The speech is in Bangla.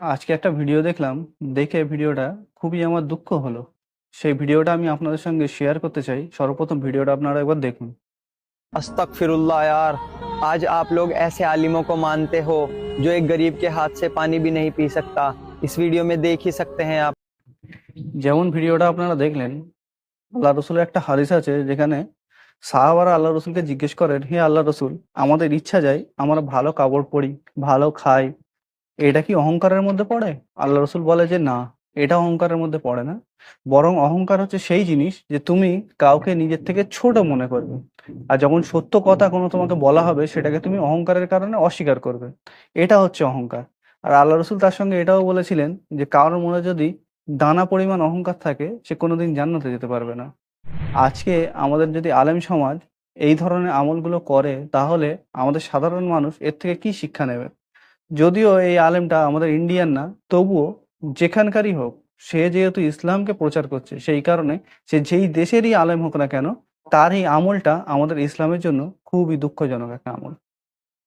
আজকে একটা ভিডিও দেখলাম দেখে ভিডিওটা খুবই আমার দুঃখ হলো সেই ভিডিওটা আমি আপনাদের সঙ্গে শেয়ার করতে চাই সর্বপ্রথম ভিডিওটা আপনারা একবার দেখুন अस्तगफिरुल्लाह यार आज आप लोग ऐसे आलिमों को मानते हो जो एक गरीब के हाथ से पानी भी नहीं पी सकता इस वीडियो में देख ही सकते हैं आप যেমন ভিডিওটা আপনারা দেখলেন আল্লাহ রসুলের একটা হাদিস আছে যেখানে সাহাবারা আল্লাহ রসুলকে জিজ্ঞেস করেন হে আল্লাহ রসুল আমাদের ইচ্ছা যায় আমরা ভালো কাপড় পরি ভালো খাই এটা কি অহংকারের মধ্যে পড়ে? আল্লাহ রসুল বলে যে না, এটা অহংকারের মধ্যে পড়ে না। বরং অহংকার হচ্ছে সেই জিনিস যে তুমি কাউকে নিজের থেকে ছোট মনে করবে। আর যখন সত্য কথা কোনো তোমাকে বলা হবে, সেটাকে তুমি অহংকারের কারণে অস্বীকার করবে। এটা হচ্ছে অহংকার। আর আল্লাহ রসুল তার সঙ্গে এটাও বলেছিলেন যে কারোর মনে যদি দানা পরিমাণ অহংকার থাকে, সে কোনোদিন জান্নাতে যেতে পারবে না। আজকে আমাদের যদি আলেম সমাজ এই ধরনের আমলগুলো করে, তাহলে আমাদের সাধারণ মানুষ এর থেকে কি শিক্ষা নেবে? যদিও এই আলেমটা আমাদের ইন্ডিয়ান না, তবুও যেখানকারই হোক, সে যেহেতু ইসলামকে প্রচার করছে, সেই কারণে সে যেই দেশেরই আলেম হোক না কেন, তার এই আমলটা আমাদের ইসলামের জন্য খুবই দুঃখজনক একটা আমল।